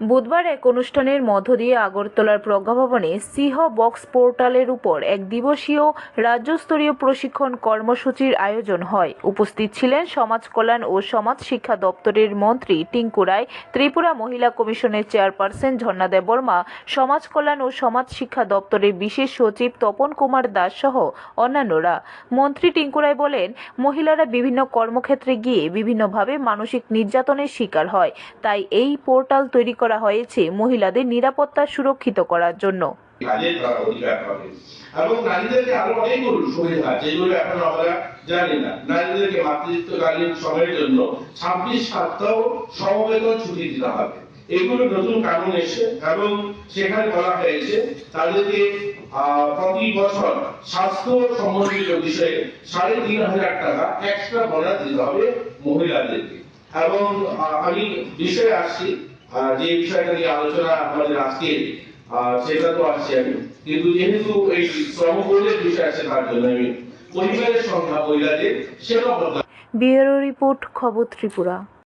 বুধবার এক অনুষ্ঠানের মধ্য দিয়ে আগরতলার প্রজ্ঞাভবনে সিহ বক্স পোর্টালের উপর এক দিবসীয় রাজ্যস্তরীয় প্রশিক্ষণ কর্মসূচির আয়োজন হয়। উপস্থিত ছিলেন সমাজ কল্যাণ ও সমাজ শিক্ষা দপ্তরের মন্ত্রী টিঙ্কু রায়, ত্রিপুরা মহিলা কমিশনের চেয়ারপারসন ঝর্ণা দেববর্মা, সমাজ কল্যাণ ও সমাজ শিক্ষা দপ্তরের বিশেষ সচিব তপন কুমার দাস সহ অন্যান্যরা। মন্ত্রী টিঙ্কু রায় বলেন, মহিলারা বিভিন্ন কর্মক্ষেত্রে গিয়ে বিভিন্নভাবে মানসিক নির্যাতনের শিকার হয়, তাই এই পোর্টাল তৈরি করা হয়েছে মহিলাদের নিরাপত্তা সুরক্ষিত করার জন্য। এবং নারীদেরকে আরও অনেকগুলো সুবিধা যেগুলো এখন আমরা জানি না। নারীদেরকে মাতৃত্বকালীন সময়ের জন্য ছাব্বিশ সপ্তাহ সমবেতন ছুটি দিতে হবে। এগুলো নতুন কানুন এসে এবং সেখানে বলা হয়েছে তাদেরকে প্রতি বছর স্বাস্থ্য সম্বন্ধিত বিষয়ে সাড়ে তিন হাজার টাকা এক্সট্রা বোনাস দিতে হবে মহিলাদেরকে। এবং আমি বিষয়ে আসছি। যে বিষয়টা নিয়ে আলোচনা আমাদের আজকে সেটা তো আসছে আমি কিন্তু যেহেতু এই শ্রম করলের বিষয় আছে তার জন্য আমি পরিবারের সংখ্যা মহিলাদের সেটা ব্যুরো রিপোর্ট, খবর ত্রিপুরা।